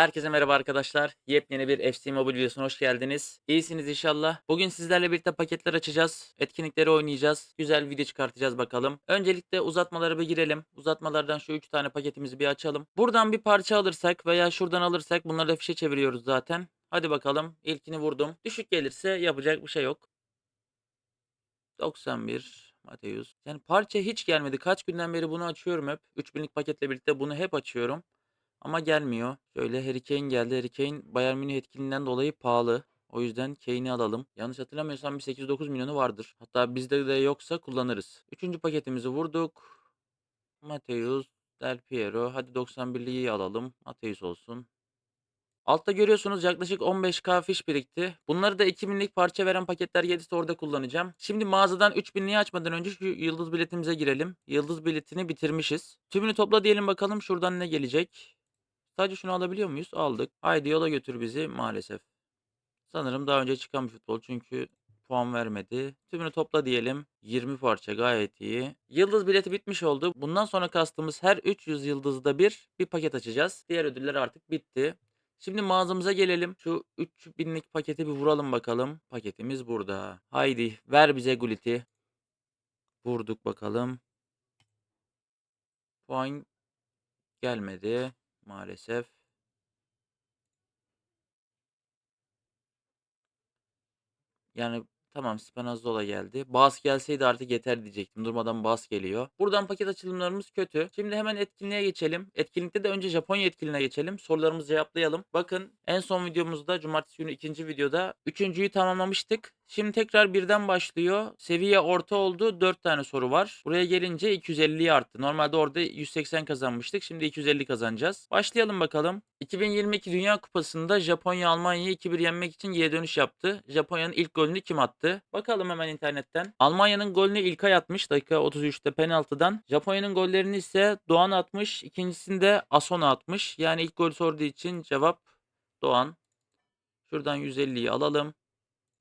Herkese merhaba arkadaşlar. Yepyeni bir FC Mobile videosuna hoş geldiniz. İyisiniz inşallah. Bugün sizlerle birlikte paketler açacağız. Etkinlikleri oynayacağız. Güzel video çıkartacağız bakalım. Öncelikle uzatmalara bir girelim. Uzatmalardan şu 3 tane paketimizi bir açalım. Buradan bir parça alırsak veya şuradan alırsak bunları da fişe çeviriyoruz zaten. Hadi bakalım. İlkini vurdum. Düşük gelirse yapacak bir şey yok. 91 Mateus. Yani parça hiç gelmedi. Kaç günden beri bunu açıyorum hep. 3000'lik paketle birlikte bunu hep açıyorum. Ama gelmiyor. Şöyle Harry Kane geldi. Harry Kane Bayern Münih etkinliğinden dolayı pahalı. O yüzden Kane'i alalım. Yanlış hatırlamıyorsam bir 8-9 milyonu vardır. Hatta bizde de yoksa kullanırız. Üçüncü paketimizi vurduk. Mateus, Del Piero. Hadi 91'liyi alalım. Mateus olsun. Altta görüyorsunuz yaklaşık 15k fiş birikti. Bunları da 2000'lik parça veren paketler gelirse orada kullanacağım. Şimdi mağazadan 3000'liği açmadan önce şu yıldız biletimize girelim. Yıldız biletini bitirmişiz. Tümünü topla diyelim bakalım şuradan ne gelecek. Sadece şunu alabiliyor muyuz? Aldık. Haydi yola götür bizi maalesef. Sanırım daha önce çıkan bir futbol çünkü puan vermedi. Tümünü topla diyelim. 20 parça gayet iyi. Yıldız bileti bitmiş oldu. Bundan sonra kastımız her 300 yıldızda bir bir paket açacağız. Diğer ödüller artık bitti. Şimdi mağazamıza gelelim. Şu 3000'lik paketi bir vuralım bakalım. Paketimiz burada. Haydi ver bize guliti. Vurduk bakalım. Puan gelmedi maalesef. Yani tamam Spinazzola geldi. Bas gelseydi artık yeter diyecektim. Durmadan bas geliyor. Buradan paket açılımlarımız kötü. Şimdi hemen etkinliğe geçelim. Etkinlikte de önce Japonya etkinliğine geçelim. Sorularımızı cevaplayalım. Bakın en son videomuzda cumartesi günü ikinci videoda üçüncüyü tamamlamıştık. Şimdi tekrar birden başlıyor. Seviye orta oldu. 4 tane soru var. Buraya gelince 250'yi arttı. Normalde orada 180 kazanmıştık. Şimdi 250 kazanacağız. Başlayalım bakalım. 2022 Dünya Kupası'nda Japonya Almanya'yı 2-1 yenmek için geri dönüş yaptı. Japonya'nın ilk golünü kim attı? Bakalım hemen internetten. Almanya'nın golünü İlkay atmış dakika 33'te penaltıdan. Japonya'nın gollerini ise Doğan atmış. İkincisini de Asona atmış. Yani ilk gol sorduğu için cevap Doğan. Şuradan 150'yi alalım.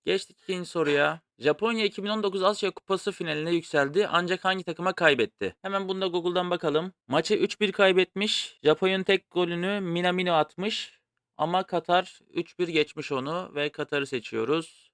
Geçtik ikinci soruya. Japonya 2019 Asya Kupası finaline yükseldi ancak hangi takıma kaybetti? Hemen bunda Google'dan bakalım. Maçı 3-1 kaybetmiş. Japonya'nın tek golünü Minamino atmış. Ama Katar 3-1 geçmiş onu ve Katar'ı seçiyoruz.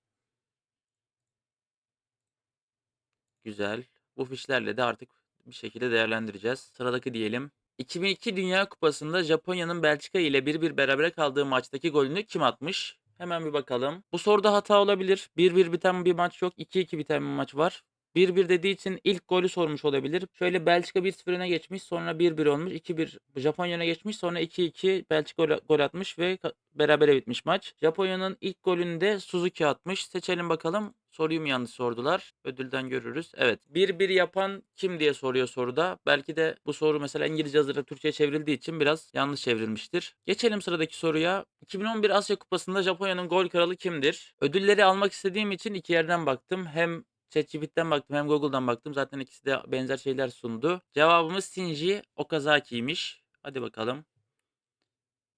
Güzel. Bu fişlerle de artık bir şekilde değerlendireceğiz. Sıradaki diyelim. 2002 Dünya Kupası'nda Japonya'nın Belçika ile 1-1 berabere kaldığı maçtaki golünü kim atmış? Hemen bir bakalım. Bu soruda hata olabilir. 1-1 biten bir maç yok. 2-2 biten bir maç var. 1-1 dediği için ilk golü sormuş olabilir. Şöyle Belçika 1-0 öne geçmiş. Sonra 1-1 olmuş. 2-1 Japonya öne geçmiş. Sonra 2-2 Belçika gol, atmış ve berabere bitmiş maç. Japonya'nın ilk golünde Suzuki atmış. Seçelim bakalım. Soruyu mu yanlış sordular? Ödülden görürüz. Evet. 1-1 yapan kim diye soruyor soruda. Belki de bu soru mesela İngilizce hazırda Türkçe'ye çevrildiği için biraz yanlış çevrilmiştir. Geçelim sıradaki soruya. 2011 Asya Kupası'nda Japonya'nın gol kralı kimdir? Ödülleri almak istediğim için iki yerden baktım. Hem ChatGPT'den baktım hem Google'dan baktım. Zaten ikisi de benzer şeyler sundu. Cevabımız Shinji Okazaki'ymiş. Hadi bakalım.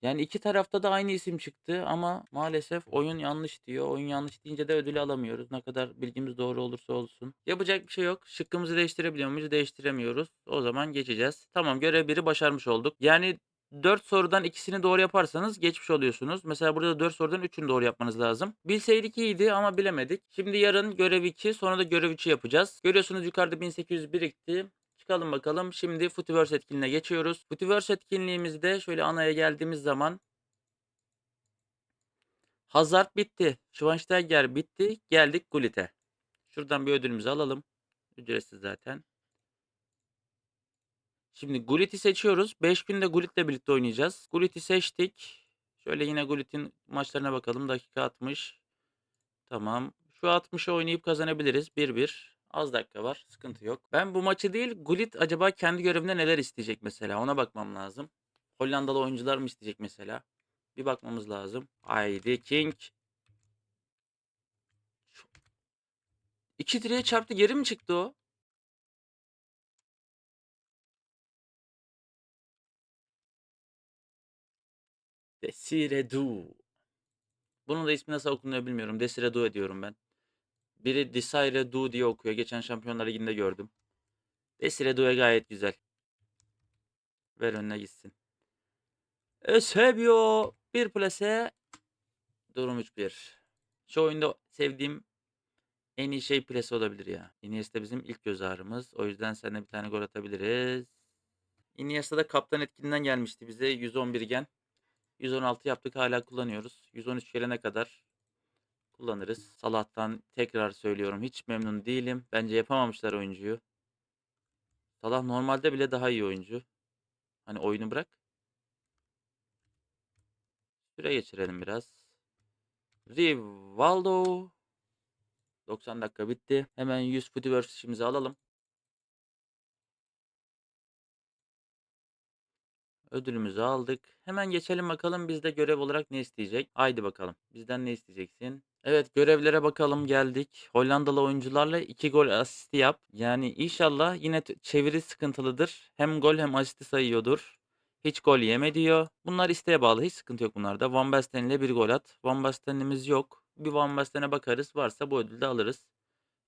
Yani iki tarafta da aynı isim çıktı ama maalesef oyun yanlış diyor. Oyun yanlış deyince de ödülü alamıyoruz. Ne kadar bilgimiz doğru olursa olsun. Yapacak bir şey yok. Şıkkımızı değiştirebiliyor muyuz? Değiştiremiyoruz. O zaman geçeceğiz. Tamam görev biri başarmış olduk. Yani 4 sorudan ikisini doğru yaparsanız geçmiş oluyorsunuz. Mesela burada da 4 sorudan 3'ünü doğru yapmanız lazım. Bilseydik iyiydi ama bilemedik. Şimdi yarın görev 2 sonra da görev 3'ü yapacağız. Görüyorsunuz yukarıda 1800 birikti. Çıkalım bakalım. Şimdi Footyverse etkinliğine geçiyoruz. Footyverse etkinliğimizde şöyle anaya geldiğimiz zaman Hazard bitti. Schweinsteiger bitti. Geldik Gullit'e. Şuradan bir ödülümüzü alalım. Ücretsiz zaten. Şimdi Gullit'i seçiyoruz. 5 günde Gullit'le birlikte oynayacağız. Gullit'i seçtik. Şöyle yine Gullit'in maçlarına bakalım. Dakika 60. Tamam. Şu 60'ı oynayıp kazanabiliriz. 1-1. Az dakika var. Sıkıntı yok. Ben bu maçı değil Gullit acaba kendi görevinde neler isteyecek mesela. Ona bakmam lazım. Hollandalı oyuncular mı isteyecek mesela? Bir bakmamız lazım. Haydi King. İki direğe çarptı geri mi çıktı o? Desiredu. Bunun da ismi nasıl okunuyor bilmiyorum. Desiredu ediyorum ben. Biri Desire Du diye okuyor. Geçen Şampiyonlar Ligi'nde gördüm. Desire Du'ya gayet güzel. Ver önüne gitsin. Eusebio bir plase. Durum 3-1. Şu oyunda sevdiğim en iyi şey plase olabilir ya. Iniesta bizim ilk göz ağrımız. O yüzden seninle bir tane gol atabiliriz. Iniesta da kaptan etkinden gelmişti bize 111 gen. 116 yaptık hala kullanıyoruz. 113 gelene kadar kullanırız. Salah'tan tekrar söylüyorum hiç memnun değilim. Bence yapamamışlar oyuncuyu. Salah normalde bile daha iyi oyuncu. Hani oyunu bırak. Süre geçirelim biraz. Rivaldo. 90 dakika bitti. Hemen 100 Footyverse işimizi alalım. Ödülümüzü aldık. Hemen geçelim bakalım bizde görev olarak ne isteyecek. Haydi bakalım. Bizden ne isteyeceksin? Evet görevlere bakalım geldik. Hollandalı oyuncularla 2 gol asisti yap. Yani inşallah yine t- çeviri sıkıntılıdır. Hem gol hem asisti sayıyordur. Hiç gol yeme diyor. Bunlar isteğe bağlı. Hiç sıkıntı yok bunlarda. Van Basten ile bir gol at. Van Basten'imiz yok. Bir Van Basten'e bakarız. Varsa bu ödülü de alırız.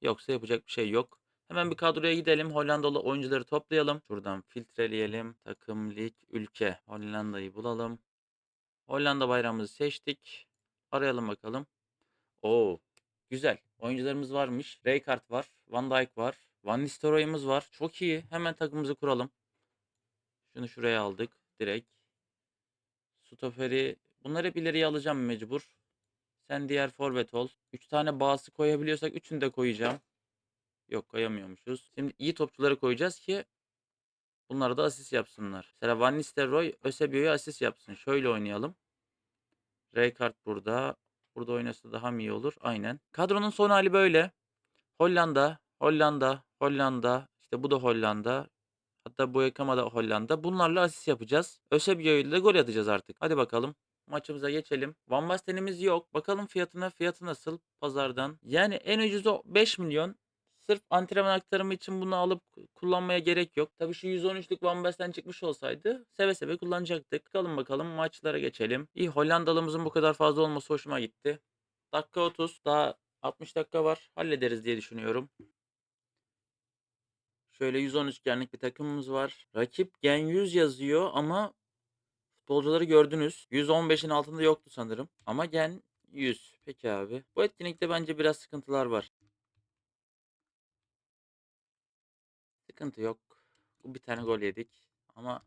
Yoksa yapacak bir şey yok. Hemen bir kadroya gidelim. Hollandalı oyuncuları toplayalım. Şuradan filtreleyelim. Takım, lig, ülke. Hollanda'yı bulalım. Hollanda bayrağımızı seçtik. Arayalım bakalım. Oo, güzel. Oyuncularımız varmış. Rijkaard var. Van Dijk var. Van Nistelrooy'umuz var. Çok iyi. Hemen takımımızı kuralım. Şunu şuraya aldık. Direkt. Stoperi. Bunları hep ileriye alacağım mecbur. Sen diğer forvet ol. 3 tane bağısı koyabiliyorsak 3'ünü de koyacağım. Yok koyamıyormuşuz. Şimdi iyi topçuları koyacağız ki bunlar da asist yapsınlar. Mesela Van Nistelrooy Eusebio'ya asist yapsın. Şöyle oynayalım. Rijkaard burada. Burada oynasa daha mı iyi olur? Aynen. Kadronun son hali böyle. Hollanda, Hollanda, Hollanda. İşte bu da Hollanda. Hatta bu Ekama da Hollanda. Bunlarla asist yapacağız. Eusebio ile de gol atacağız artık. Hadi bakalım. Maçımıza geçelim. Van Basten'imiz yok. Bakalım fiyatına. Fiyatı nasıl pazardan? Yani en ucuzu 5 milyon. Sırf antrenman aktarımı için bunu alıp kullanmaya gerek yok. Tabii şu 113'lük Van Basten çıkmış olsaydı seve seve kullanacaktık. Bakalım bakalım maçlara geçelim. İyi Hollandalımızın bu kadar fazla olması hoşuma gitti. Dakika 30. Daha 60 dakika var. Hallederiz diye düşünüyorum. Şöyle 113 genlik bir takımımız var. Rakip Gen 100 yazıyor ama futbolcuları gördünüz. 115'in altında yoktu sanırım. Ama Gen 100. Peki abi. Bu etkinlikte bence biraz sıkıntılar var. Sıkıntı yok. Bir tane gol yedik. Ama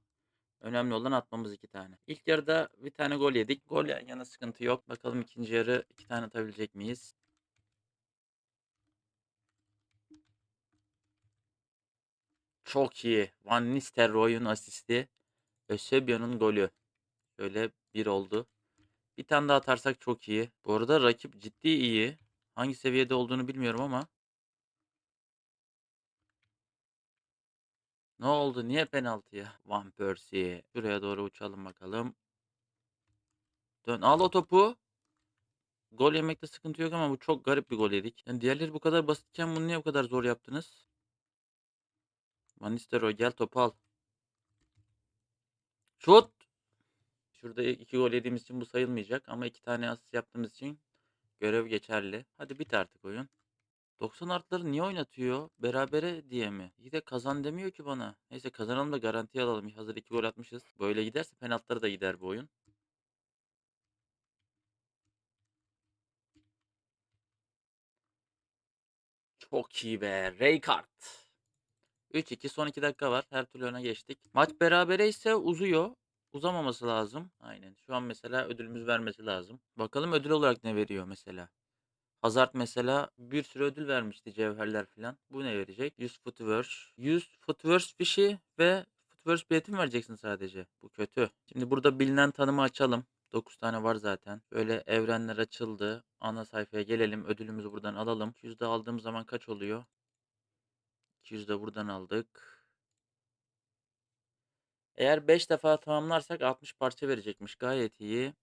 önemli olan atmamız iki tane. İlk yarıda bir tane gol yedik. Gol yan yana sıkıntı yok. Bakalım ikinci yarı iki tane atabilecek miyiz? Çok iyi. Van Nistelrooy'un asisti. Eusebio'nun golü. Şöyle bir oldu. Bir tane daha atarsak çok iyi. Bu arada rakip ciddi iyi. Hangi seviyede olduğunu bilmiyorum ama. Ne oldu? Niye penaltı ya? Van Persie. Şuraya doğru uçalım bakalım. Dön. Al o topu. Gol yemekte sıkıntı yok ama bu çok garip bir gol yedik. Yani diğerleri bu kadar basitken bunu niye bu kadar zor yaptınız? Van gel topu al. Şut. Şurada iki gol yediğimiz için bu sayılmayacak ama iki tane asist yaptığımız için görev geçerli. Hadi bit artık oyun. 90 artları niye oynatıyor? Berabere diye mi? İyi de kazan demiyor ki bana. Neyse kazanalım da garantiye alalım. Hazır iki gol atmışız. Böyle giderse penaltıları da gider bu oyun. Çok iyi be. Rijkaard. 3-2 son 2 dakika var. Her türlü öne geçtik. Maç berabere ise uzuyor. Uzamaması lazım. Aynen. Şu an mesela ödülümüz vermesi lazım. Bakalım ödül olarak ne veriyor mesela. Hazard mesela bir sürü ödül vermişti cevherler falan. Bu ne verecek? 100 footverse. 100 footverse fişi ve footverse bileti mi vereceksin sadece? Bu kötü. Şimdi burada bilinen tanımı açalım. 9 tane var zaten. Böyle evrenler açıldı. Ana sayfaya gelelim. Ödülümüzü buradan alalım. 200 de aldığım zaman kaç oluyor? 200 de buradan aldık. Eğer 5 defa tamamlarsak 60 parça verecekmiş. Gayet iyi.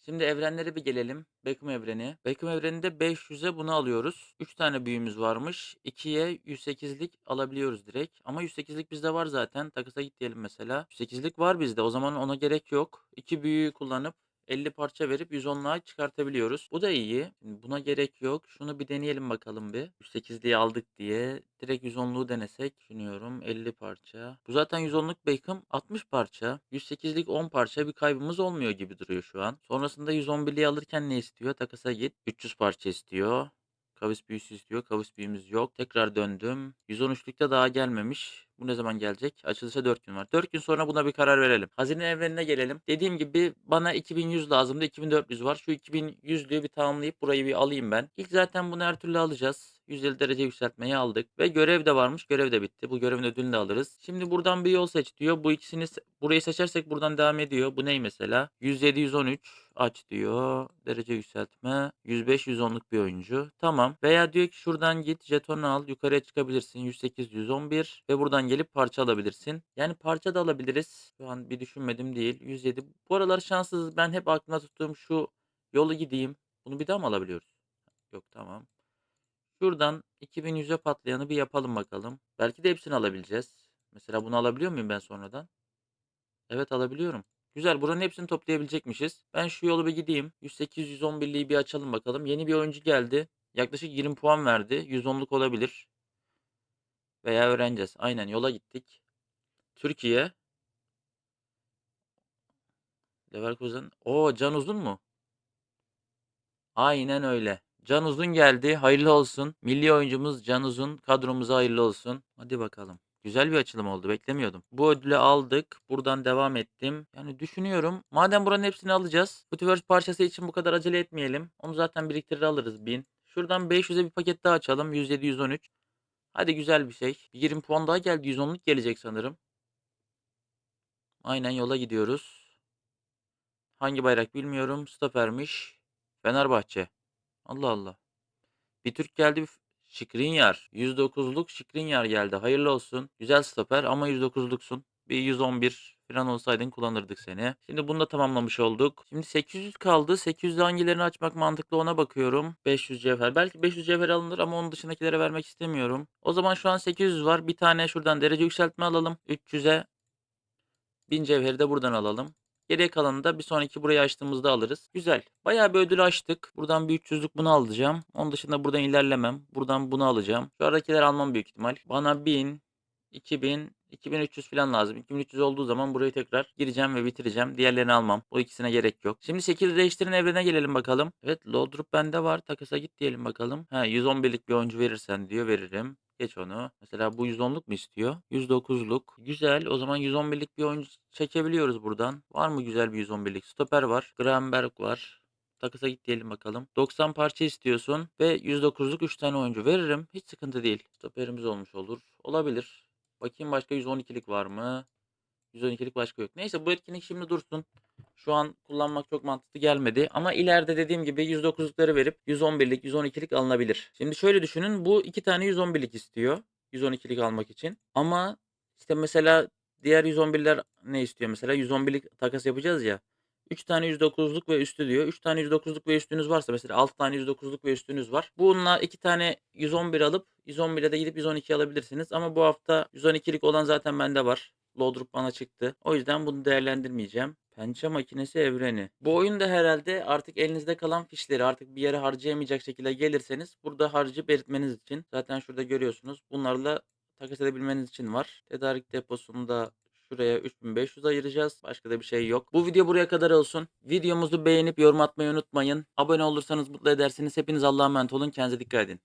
Şimdi evrenlere bir gelelim. Beckham evreni. Beckham evreninde 500'e bunu alıyoruz. 3 tane büyümüz varmış. 2'ye 108'lik alabiliyoruz direkt. Ama 108'lik bizde var zaten. Takısa git diyelim mesela. 108'lik var bizde. O zaman ona gerek yok. 2 büyüyü kullanıp 50 parça verip 110'luğa çıkartabiliyoruz. Bu da iyi. Buna gerek yok. Şunu bir deneyelim bakalım bir. 108'liği aldık diye direkt 110'luğu denesek. Düşünüyorum 50 parça. Bu zaten 110'luk Beckham 60 parça. 108'lik 10 parça bir kaybımız olmuyor gibi duruyor şu an. Sonrasında 111'liği alırken ne istiyor? Takasa git. 300 parça istiyor. Kavis büyüsü istiyor. Kavis büyümüz yok. Tekrar döndüm. 113'lükte daha gelmemiş. Bu ne zaman gelecek? Açılışa 4 gün var. 4 gün sonra buna bir karar verelim. Hazine evrenine gelelim. Dediğim gibi bana 2100 lazımdı. 2400 var. Şu 2100'lüğü bir tamamlayıp burayı bir alayım ben. İlk zaten bunu her türlü alacağız. 150 derece yükseltmeyi aldık. Ve görev de varmış. Görev de bitti. Bu görevin ödülünü de alırız. Şimdi buradan bir yol seç diyor. Bu ikisini burayı seçersek buradan devam ediyor. Bu ney mesela? 107 113 aç diyor. Derece yükseltme. 105 110'luk bir oyuncu. Tamam. Veya diyor ki şuradan git jetonu al. Yukarıya çıkabilirsin. 108 111 ve buradan gelip parça alabilirsin. Yani parça da alabiliriz. Şu an bir düşünmedim değil. 107. Bu aralar şanssız. Ben hep aklımda tuttuğum şu yolu gideyim. Bunu bir daha mı alabiliyoruz? Yok tamam. Şuradan 2100'e patlayanı bir yapalım bakalım. Belki de hepsini alabileceğiz. Mesela bunu alabiliyor muyum ben sonradan? Evet alabiliyorum. Güzel buranın hepsini toplayabilecekmişiz. Ben şu yolu bir gideyim. 108-111'liği bir açalım bakalım. Yeni bir oyuncu geldi. Yaklaşık 20 puan verdi. 110'luk olabilir. Veya öğreneceğiz. Aynen yola gittik. Türkiye. Leverkusen. Oo Can Uzun mu? Aynen öyle. Can Uzun geldi. Hayırlı olsun. Milli oyuncumuz Can Uzun kadromuza hayırlı olsun. Hadi bakalım. Güzel bir açılım oldu. Beklemiyordum. Bu ödülü aldık. Buradan devam ettim. Yani düşünüyorum. Madem buranın hepsini alacağız. Footiverse parçası için bu kadar acele etmeyelim. Onu zaten biriktirir alırız 1000. Şuradan 500'e bir paket daha açalım. 107 113. Hadi güzel bir şey. Bir 20 puan daha geldi. 110'luk gelecek sanırım. Aynen yola gidiyoruz. Hangi bayrak bilmiyorum. Stopermiş. Fenerbahçe. Allah Allah. Bir Türk geldi. bir Şikrinyar. 109'luk Şikrinyar geldi. Hayırlı olsun. Güzel stoper ama 109'luksun. Bir 111 falan olsaydın kullanırdık seni. Şimdi bunu da tamamlamış olduk. Şimdi 800 kaldı. 800'de hangilerini açmak mantıklı ona bakıyorum. 500 cevher. Belki 500 cevher alınır ama onun dışındakilere vermek istemiyorum. O zaman şu an 800 var. Bir tane şuradan derece yükseltme alalım. 300'e 1000 cevheri de buradan alalım. Geriye kalanını da bir sonraki burayı açtığımızda alırız. Güzel. Bayağı bir ödül açtık. Buradan bir 300'lük bunu alacağım. Onun dışında buradan ilerlemem. Buradan bunu alacağım. Şu aradakileri almam büyük ihtimal. Bana 1000, 2000, 2300 falan lazım. 2300 olduğu zaman burayı tekrar gireceğim ve bitireceğim. Diğerlerini almam. Bu ikisine gerek yok. Şimdi 8 değiştirin evrene gelelim bakalım. Evet load group bende var. Takasa git diyelim bakalım. Ha 111'lik bir oyuncu verirsen diyor veririm. Geç onu. Mesela bu 110'luk mu istiyor? 109'luk. Güzel. O zaman 111'lik bir oyuncu çekebiliyoruz buradan. Var mı güzel bir 111'lik? Stoper var. Gravenberg var. Takasa git diyelim bakalım. 90 parça istiyorsun ve 109'luk 3 tane oyuncu veririm. Hiç sıkıntı değil. Stoperimiz olmuş olur. Olabilir. Bakayım başka 112'lik var mı? 112'lik başka yok. Neyse bu etkinlik şimdi dursun. Şu an kullanmak çok mantıklı gelmedi. Ama ileride dediğim gibi 109'lukları verip 111'lik, 112'lik alınabilir. Şimdi şöyle düşünün. Bu iki tane 111'lik istiyor. 112'lik almak için. Ama işte mesela diğer 111'ler ne istiyor mesela? 111'lik takas yapacağız ya. 3 tane 109'luk ve üstü diyor. 3 tane 109'luk ve üstünüz varsa mesela 6 tane 109'luk ve üstünüz var. Bununla 2 tane 111 alıp 111'e de gidip 112 alabilirsiniz. Ama bu hafta 112'lik olan zaten bende var. Load group bana çıktı. O yüzden bunu değerlendirmeyeceğim. Pençe makinesi evreni. Bu oyunda herhalde artık elinizde kalan fişleri artık bir yere harcayamayacak şekilde gelirseniz burada harcı belirtmeniz için. Zaten şurada görüyorsunuz. Bunlarla takas edebilmeniz için var. Tedarik deposunda şuraya 3500 ayıracağız. Başka da bir şey yok. Bu video buraya kadar olsun. Videomuzu beğenip yorum atmayı unutmayın. Abone olursanız mutlu edersiniz. Hepiniz Allah'a emanet olun. Kendinize dikkat edin.